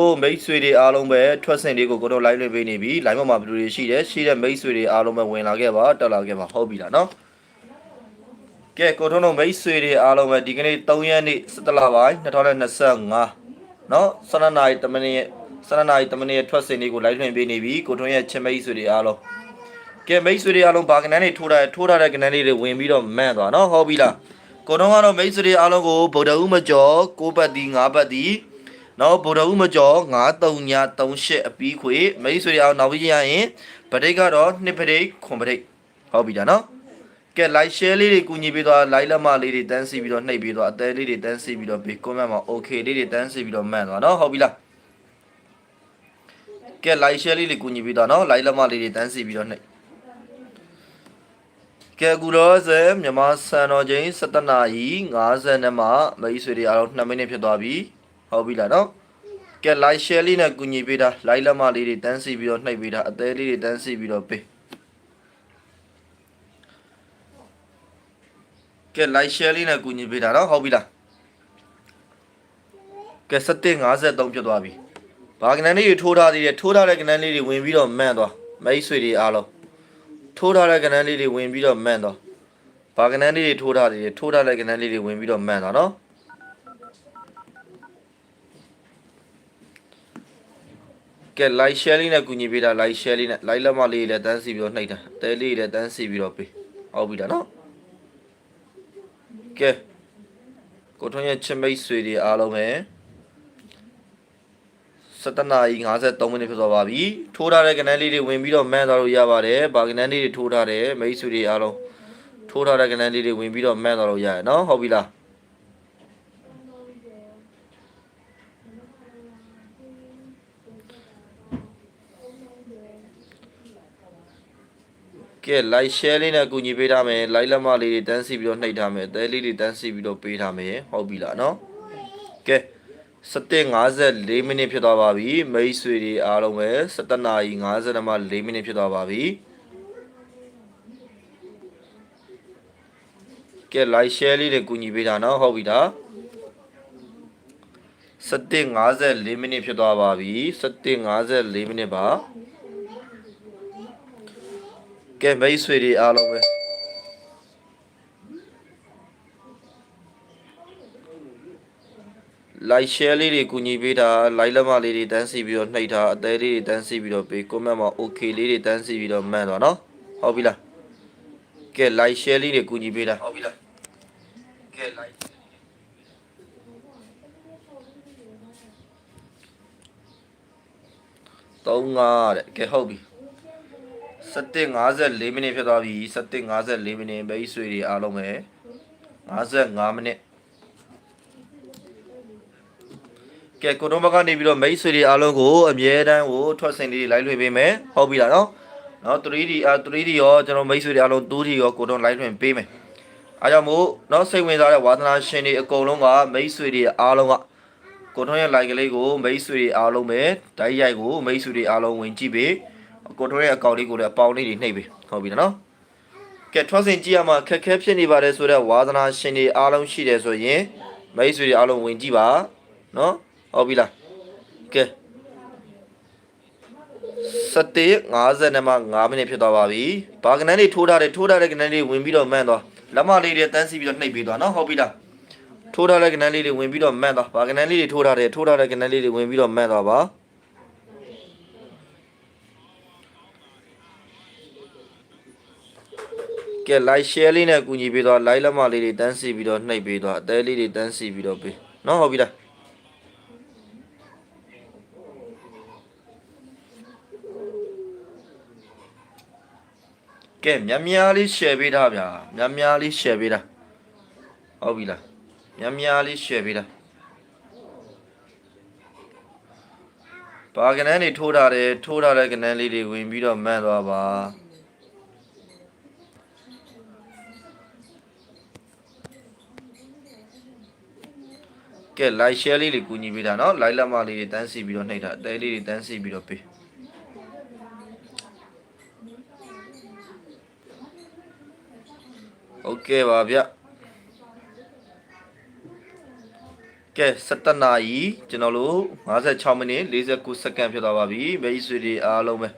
ဟိုမိတ်ဆွေတွေအားလုံးပဲထွက်စင်လေးကိုကိုတို့ live လွှင့်ပေးနေပြီ live မှာဘယ်လိုတွေရှိတယ်ရှိတဲ့မိတ်ဆွေတွေအားလုံးပဲဝင်လာခဲ့ပါတက်လာခဲ့ပါဟုတ်ပြီလားနော်ကဲကိုတို့တို့မိတ်ဆွေတွေအားလုံးပဲဒီကနေ့3ရက်နေ့17လပိုင်း2025နော်12နာရီတမနစ်12နာရီတမနစ်ထွက်စင်လေးကို live လွှင့်ပေးနေပြီကိုတို့ရဲ့ချစ်မိတ်ဆွေတွေအားလုံးကဲမိတ်ဆွေတွေအားလုံးဘာကနန်းတွေထိုးတာထိုးထားတဲ့ကနန်းလေးတွေဝင်ပြီးတော့မန့်သွားနော်ဟုတ်ပြီလားကိုတို့ကတော့မိတ်ဆွေတွေအားလုံးကိုဗုဒ္ဓဦးမကျော်6ဘတ်ဒီ9ဘတ်ဒီ နော်ဗုဒ္ဓဦးမကျော်93ည38အပီးခွေမိတ်ဆွေတွေအောင်နောက်ပြီးရရင်ဗတိတ်ကတော့နှစ်ဗတိတ်ခွန်ဗတိတ်ဟုတ်ပြီဒါနော်ကဲ like share လေးတွေကူညီပေးသွား like လက်မလေးတွေတန်းစီပြီးတော့နှိပ်ပြီးတော့အသေးလေးတွေတန်းစီပြီးတော့ပေး comment မှာ okay လေးတွေတန်းစီပြီးတော့မှန်သွားနော်ဟုတ်ပြီလားကဲ like share လေးတွေကူညီပေးသွားနော် like လက်မလေးတွေတန်းစီပြီးတော့နှိပ်ကဲကူတော့စမြန်မာစံတော်ချိန်7နာရီ50နဲ့မှမိတ်ဆွေတွေအားလုံး2မိနစ်ဖြစ်သွားပြီ ဟုတ်ပြီလားနော်ကဲ like share လေးနဲ့ကူညီပေးတာ like လက်မလေးတွေတန်းစီပြီးတော့နှိပ်ပေးတာအသေးလေးတွေတန်းစီပြီးတော့ပေးကဲ like share လေးနဲ့ကူညီပေးတာနော်ဟုတ်ပြီလားကဲ753ဖြစ်သွားပြီဘာကနန်းလေးတွေထိုးထားသေးတယ်ထိုးထားတဲ့ကနန်းလေးတွေဝင်ပြီးတော့မှန်သွားမိတ်ဆွေတွေအားလုံးထိုးထားတဲ့ကနန်းလေးတွေဝင်ပြီးတော့မှန်သွားဘာကနန်းလေးတွေထိုးထားသေးတယ်ထိုးထားတဲ့ကနန်းလေးတွေဝင်ပြီးတော့မှန်သွားနော် ကဲ like share လေးနဲ့ကူညီပေးတာ like share လေးနဲ့ like လက်မလေးလည်းတန်းစီပြီးတော့နှိပ်တာတဲလေးလည်းတန်းစီပြီးတော့ပေးဟုတ်ပြီလားနော်ကဲကိုထွန်းရဲ့ချစ်မိတ်ဆွေတွေအားလုံးပဲ7နာရီ53မိနစ်ဖြစ်သွားပါပြီထိုးထားတဲ့ကနန်းလေးတွေဝင်ပြီးတော့မှန်းသွားလို့ရပါတယ်ဗာကနန်းလေးတွေထိုးထားတယ်မိတ်ဆွေတွေအားလုံးထိုးထားတဲ့ကနန်းလေးတွေဝင်ပြီးတော့မှန်းသွားလို့ရတယ်နော်ဟုတ်ပြီလား ကဲ like share လေးနဲ့ကူညီပေးထားမယ် like လက်မလေးတွေတန်းစီပြီးတော့နှိပ်ထားမယ်အသေးလေးတွေတန်းစီပြီးတော့ပေးထားမယ်ဟုတ်ပြီလားနော်ကဲ7:54မိနစ်ဖြစ်သွားပါပြီမိတ်ဆွေတွေအားလုံးပဲ7နာရီ50မှ4မိနစ်ဖြစ်သွားပါပြီကဲ like share လေးတွေကူညီပေးတာနော်ဟုတ်ပြီလား7:54မိနစ်ဖြစ်သွားပါပြီ7:54မိနစ်ပါ ကဲမိတ်ဆွေတွေအားလုံးပဲလိုက်ရှယ်လေးတွေကူညီပေးတာလိုက်လက်မလေးတွေတန်းစီပြီးတော့နှိပ်တာအသေးလေးတွေတန်းစီပြီးတော့ပေး comment မှာ okay လေးတွေတန်းစီပြီးတော့မှန်သွားနော်ဟုတ်ပြီလားကဲလိုက်ရှယ်လေးတွေကူညီပေးတာဟုတ်ပြီလားကဲလိုက်35တဲ့ကဲဟုတ်ပြီ 7:54မိနစ်ဖြစ်သွားပြီ7:54မိနစ်မိတ်ဆွေတွေအားလုံးပဲ55မိနစ်ကဲကိုတုံးဘက်ကနေပြီးတော့မိတ်ဆွေတွေအားလုံးကိုအမြဲတမ်းကိုထွက်စင်လေးလိုက်လွှင့်ပေးမယ်ဟုတ်ပြီလားနော်နော် 3D အာ 3D ရောကျွန်တော်မိတ်ဆွေတွေအားလုံး 2D ရောကိုတုံးလိုက်လွှင့်ပေးမယ်အားကြောင့်မို့နော်စိတ်ဝင်စားတဲ့ဝါသနာရှင်တွေအကုန်လုံးကမိတ်ဆွေတွေအားလုံးကကိုတုံးရဲ့ like ကလေးကိုမိတ်ဆွေတွေအားလုံးပဲဓာတ်ရိုက်ကိုမိတ်ဆွေတွေအားလုံးဝင်ကြည့်ပေး ကိုထွန်းရဲ့အကောင့်လေးကိုလည်းအပေါင်းလေးတွေနှိပ်ပေးဟုတ်ပြီနော်ကဲထွက်စင်ကြည့်ရမှာခက်ခဲဖြစ်နေပါတယ်ဆိုတော့ဝါသနာရှင်တွေအားလုံးရှိတယ်ဆိုရင်မိတ်ဆွေတွေအားလုံးဝင်ကြည့်ပါနော်ဟုတ်ပြီလားကဲ7:50နဲ့မှ9မိနစ်ဖြစ်သွားပါပြီဘာကနန်းလေးထိုးထားတယ်ထိုးထားတဲ့ကနန်းလေးဝင်ပြီးတော့မှန်းသွားလက်မလေးတွေတန်းစီပြီးတော့နှိပ်ပေးသွားနော်ဟုတ်ပြီလားထိုးထားတဲ့ကနန်းလေးတွေဝင်ပြီးတော့မှန်းသွားဘာကနန်းလေးတွေထိုးထားတယ်ထိုးထားတဲ့ကနန်းလေးတွေဝင်ပြီးတော့မှန်းသွားပါ ကဲ like share လေးနဲ့ကူညီပေးသွား like လက်မလေးတွေတန်းစီပြီးတော့နှိပ်ပေးသွားအသေးလေးတွေတန်းစီပြီးတော့ပေးနော်ဟုတ်ပြီလားကဲများများလေး share ပေးတာဗျာများများလေး share ပေးတာဟုတ်ပြီလားများများလေး share ပေးတာဘာကနန်းတွေထိုးထားတယ်ထိုးထားတဲ့ကနန်းလေးတွေဝင်ပြီးတော့မှန်းသွားပါ ကဲ like share လေးတွေကူညီပေးတာเนาะ like လက်မလေးတွေတန်းစီပြီးတော့နှိပ်တာအသေးလေးတွေတန်းစီပြီးတော့ပေးโอเคပါဗျ ကဲ17နာရီကျွန်တော်တို့56မိနစ်49စက္ကန့်ဖြစ်သွားပါပြီမိတ်ဆွေတွေအားလုံးပဲ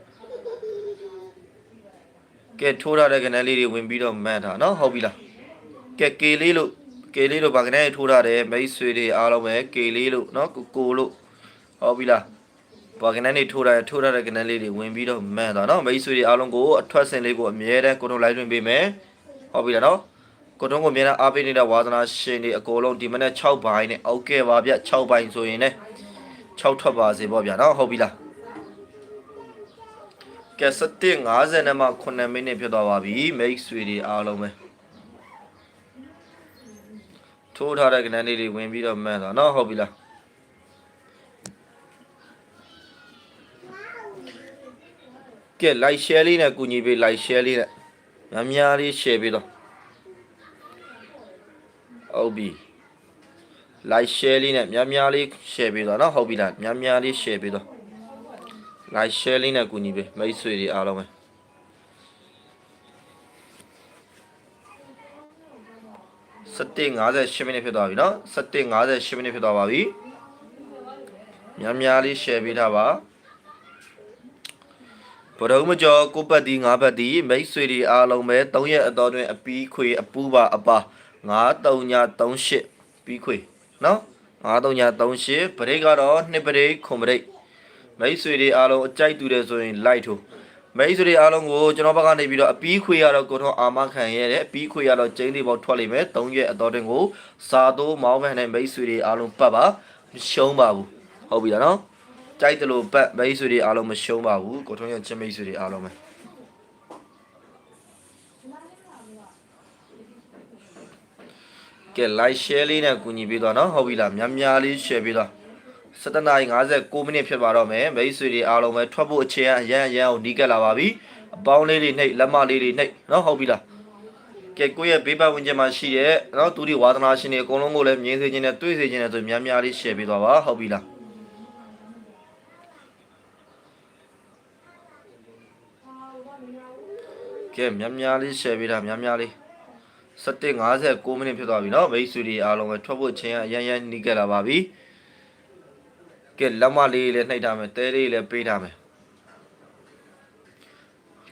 ကဲထိုးထားတဲ့ကနန်းလေးတွေဝင်ပြီးတော့မှန်တာเนาะဟုတ်ပြီလားကဲကေလေးလို့ ကေလေးလို့ဗာကနန်းထိုးထားတယ်မိတ်ဆွေတွေအားလုံးပဲကေလေးလို့เนาะကိုကိုလို့ဟုတ်ပြီလားဗာကနန်းတွေထိုးထားတယ်ထိုးထားတဲ့ကနန်းလေးတွေဝင်ပြီးတော့မှန်တာเนาะမိတ်ဆွေတွေအားလုံးကိုအထွက်စင်လေးကိုအမြဲတမ်းကိုတို့လိုက်တွင်ပေးမယ်ဟုတ်ပြီလားเนาะ ကိုတုံးကိုမြင်တာအားပေးနေတဲ့ဝါသနာရှင်တွေအကုန်လုံးဒီမနေ့6ဘိုင်းနဲ့အောက်ကဲပါဗျ6ဘိုင်းဆိုရင်လည်း6ထွက်ပါစေပေါ့ဗျာနော်ဟုတ်ပြီလားကဲ7:50နဲ့မှ9မိနစ်ဖြစ်သွားပါပြီမိတ်ဆွေတွေအားလုံးပဲ ထိုးထားတဲ့ကဏ္ဍလေးတွေဝင်ပြီးတော့မှန်းသွားနော်ဟုတ်ပြီလားကဲ like share လေးနဲ့ကူညီပေး like share လေးနဲ့များများလေး share ပေးတော့ဟုတ်ပြီ like share လေးနဲ့များများလေး share ပေးတော့နော်ဟုတ်ပြီလားများများလေး share ပေးတော့ like share လေးနဲ့ကူညီပေးမိတ်ဆွေတွေအားလုံးပဲ 7:58မိနစ်ဖြစ်သွားပြီเนาะ7:58မိနစ်ဖြစ်သွားပါပြီများများလေး share ပေးထားပါဘရုံမကျော်ကိုပတ်တီ၅ပတ်တီမိတ်ဆွေတွေအားလုံးပဲ၃ရက်အတော်တွင်အပီးခွေအပူပါအပါ9338ပြီးခွေနော်9338ပရိတ်ကတော့နှစ်ပရိတ်ခွန်ပရိတ်မိတ်ဆွေတွေအားလုံးအကြိုက်တူတယ်ဆိုရင် like ထိုး မိတ်ဆွေတွေအားလုံးကိုကျွန်တော်ဘက်ကနေပြီးတော့အပီးခွေရတော့ကိုတော့အာမခံရတဲ့အပီးခွေရတော့ကျင်းလေးပေါက်ထွက်လိမ့်မယ်၃ရက်အတော်တွင်ကိုစာသိုးမောင်းဖန်တဲ့မိတ်ဆွေတွေအားလုံးပတ်ပါမရှုံးပါဘူးဟုတ်ပြီလားနော်ကြိုက်တယ်လို့ပတ်မိတ်ဆွေတွေအားလုံးမရှုံးပါဘူးကိုထုံးရဲ့ချင်းမိတ်ဆွေတွေအားလုံးပဲကဲ like share လေးနဲ့ကူညီပေးတော့နော်ဟုတ်ပြီလားများများလေး share ပေးတော့ 7:59မိနစ်ဖြစ်ပါတော့မယ်မိတ်ဆွေတွေအားလုံးပဲထွက်ဖို့အချိန်အရန်အရန်ကိုနီးကပ်လာပါပြီအပေါင်းလေးတွေနှိပ်လက်မလေးတွေနှိပ်နော်ဟုတ်ပြီလားကဲကိုယ့်ရဲ့ဘေးပတ်ဝန်းကျင်မှာရှိတဲ့နော်သူတွေဝါသနာရှင်တွေအကုန်လုံးကိုလည်းမြင်စေခြင်းနဲ့တွေ့စေခြင်းနဲ့ဆိုများများလေး share ပေးတော့ပါဟုတ်ပြီလားကဲများများလေး share ပေးတာများများလေး 7:59မိနစ်ဖြစ်သွားပြီเนาะမိတ်ဆွေတွေအားလုံးပဲထွက်ဖို့ချင်းအရန်ရန်နီးကြလာပါပြီ ကဲလက်မလေးလည်းနှိပ်ထားမယ်တဲလေးလည်းပေးထားမယ်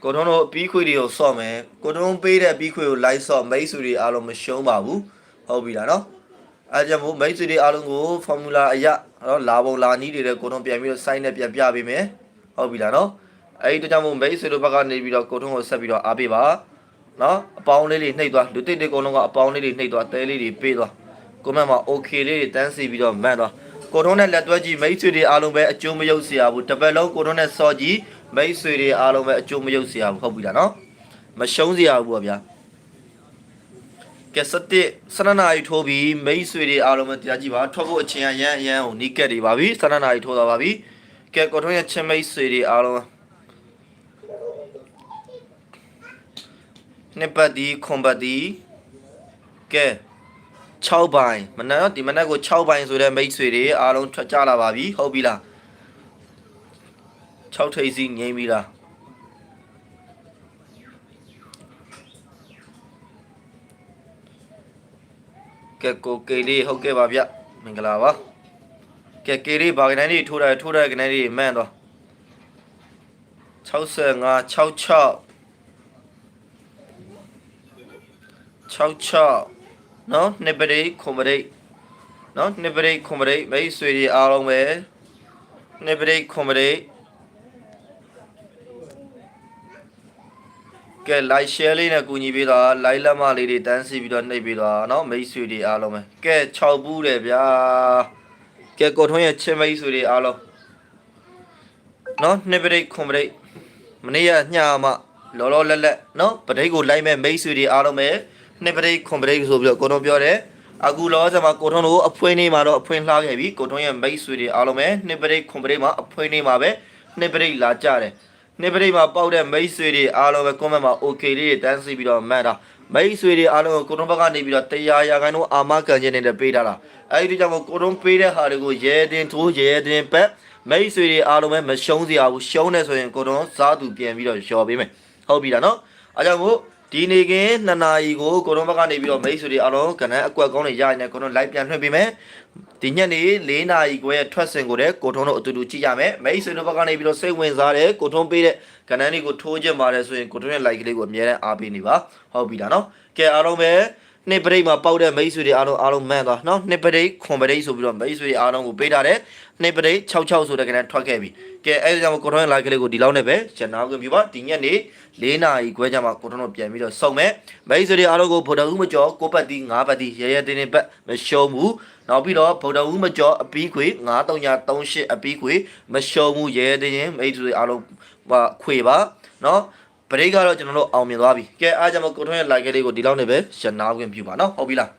ကိုတွန်းတို့ပြီးခွေတွေကိုဆော့မယ်ကိုတွန်းပေးတဲ့ပြီးခွေကိုလိုက်ဆော့မိတ်ဆွေတွေအားလုံးမရှုံးပါဘူးဟုတ်ပြီလားနော်အဲကြောင့်မို့မိတ်ဆွေတွေအားလုံးကို formula အရနော်လာပုံလာနည်းတွေလည်းကိုတွန်းပြန်ပြီးတော့ sign နဲ့ပြန်ပြပေးမယ်ဟုတ်ပြီလားနော်အဲဒီတော့ကြောင့်မို့မိတ်ဆွေတို့ဘက်ကနေပြီးတော့ကိုတွန်းကိုဆက်ပြီးတော့အားပေးပါနော်အပေါင်းလေးတွေနှိပ်သွားလူတိတ်တွေအကုန်လုံးကအပေါင်းလေးတွေနှိပ်သွားတဲလေးတွေပေးသွား comment မှာ okay လေးတွေတန်းစီပြီးတော့မန့်သွား ကိုရုံးနဲ့လက်တွဲကြည့်မိတ်ဆွေတွေအားလုံးပဲအကျိုးမရုပ်စရာဘူးတစ်ပတ်လုံးကိုရုံးနဲ့စော့ကြည့်မိတ်ဆွေတွေအားလုံးပဲအကျိုးမရုပ်စရာဘူးဟုတ်ပြီလားနော်မရှုံးစရာဘူးပေါ့ဗျာကဲစတဲ့စနနာရီထိုးပြီးမိတ်ဆွေတွေအားလုံးပဲတရားကြည့်ပါထွက်ဖို့အချိန်အရန်အရန်ကိုနီးကက်နေပါပြီစနနာရီထိုးသွားပါပြီကဲကိုထုံးရဲ့ချင်းမိတ်ဆွေတွေအားလုံးနှစ်ပတ်ဒီခွန်ပတ်ဒီကဲ 6ပိုင်းမနက်ဒီမနက်ကို6ပိုင်းဆိုတဲ့မိတ်ဆွေတွေအားလုံးထွက်ကြလာပါပြီဟုတ်ပြီလား6ထိပ်စီငိမ့်ပြီလားကဲကိုကေလေးဟုတ်ကဲ့ပါဗျမင်္ဂလာပါကဲကေလေးဘာကနေလေးထိုးတယ်ထိုးတယ်ကနေလေးမှန်တော့65 66 66 နော်နှစ်ပရိတ်ခွန်ပရိတ်နော်နှစ်ပရိတ်ခွန်ပရိတ်မိတ်ဆွေတွေအားလုံးပဲနှစ်ပရိတ်ခွန်ပရိတ်ကဲ like share လေးနဲ့ကူညီပေးတော့ like လက်မလေးတွေတန်းစီပြီးတော့နှိပ်ပြီးတော့နော်မိတ်ဆွေတွေအားလုံးပဲကဲ6ဘူးတယ်ဗျာကဲကိုထွန်းရဲ့ချင်းမိတ်ဆွေတွေအားလုံးနော်နှစ်ပရိတ်ခွန်ပရိတ်မနေ့ကညမှာလောလောလက်လက်နော်ပရိတ်ကိုလိုက်မဲ့မိတ်ဆွေတွေအားလုံးပဲ နှစ်ပရိတ်ခွန်ပရိတ်ဆိုပြီးတော့ကိုထွန်းပြောတယ်အခုလောဆယ်မှာကိုထွန်းတို့အဖွင့်နေမှာတော့အဖွင့်လှခဲ့ပြီကိုထွန်းရဲ့မိတ်ဆွေတွေအားလုံးပဲနှစ်ပရိတ်ခွန်ပရိတ်မှာအဖွင့်နေမှာပဲနှစ်ပရိတ်လာကြတယ်နှစ်ပရိတ်မှာပေါက်တဲ့မိတ်ဆွေတွေအားလုံးပဲ comment မှာ okay လေးတွေတန်းစီပြီးတော့မှတ်တာမိတ်ဆွေတွေအားလုံးကိုကိုထွန်းဘက်ကနေပြီးတော့တရားရာခိုင်နှုန်းအာမခံခြင်းနဲ့ပေးထားတာအဲဒီကြောင့်မို့ကိုထွန်းပေးတဲ့ဟာတွေကိုရဲတင်ထိုးရဲတင်ပက်မိတ်ဆွေတွေအားလုံးပဲမရှုံးစရာဘူးရှုံးနေဆိုရင်ကိုထွန်းစားသူပြန်ပြီးတော့လျှော်ပေးမယ်ဟုတ်ပြီလားနော်အဲကြောင့်မို့ ဒီနေ့ကင်း2နာရီကိုကိုရုံးဘက်ကနေပြီးတော့မိတ်ဆွေတွေအားလုံးကဏ္ဍအကွက်ကောင်းတွေရရင်လည်းကိုရုံး live ပြန်လွှင့်ပေးမယ်ဒီညနေ4နာရီခွဲထွက်စင်ကိုလည်းကိုထုံးတို့အတူတူကြည့်ရမယ်မိတ်ဆွေတို့ဘက်ကနေပြီးတော့စိတ်ဝင်စားတယ်ကိုထုံးပေးတဲ့ကဏ္ဍတွေကိုထိုးချင်ပါတယ်ဆိုရင်ကိုထုံးရဲ့ like ကလေးကိုအမြဲတမ်းအားပေးနေပါဟုတ်ပြီလားနော်ကဲအားလုံးပဲ နှစ်ပရိတ်မှာပေါက်တဲ့မိတ်ဆွေတွေအားလုံးအားလုံးမှန်သွားနော်နှစ်ပရိတ်ခွန်ပရိတ်ဆိုပြီးတော့မိတ်ဆွေတွေအားလုံးကိုပေးထားတယ်နှစ်ပရိတ်66ဆိုတဲ့ကဏ္ဍထွက်ခဲ့ပြီကဲအဲဒါကြောင့်ကိုထုံးရဲ့ like ကလေးကိုဒီလောက်နဲ့ပဲကျန်နာခွင့်ပြုပါဒီညနေ၄နာရီခွဲကြမှာကိုထုံးတို့ပြန်ပြီးတော့စုံမယ်မိတ်ဆွေတွေအားလုံးကိုဗုဒ္ဓဦးမကျော်ကိုပတ်တီ၅ပတ်တီရဲရဲတင်းတင်းပတ်မရှုံးဘူးနောက်ပြီးတော့ဗုဒ္ဓဦးမကျော်အပီးခွေ9338အပီးခွေမရှုံးဘူးရဲရဲတင်းတင်းမိတ်ဆွေအားလုံးပါခွေပါနော် ပရိတ်ကတော့ကျွန်တော်တို့အောင်မြင်သွားပြီကဲအားကြောင့်ကိုထုံးရဲ့ like ကလေးကိုဒီလောက်နဲ့ပဲရှင်းနာခွင့်ပြုပါနော်ဟုတ်ပြီလား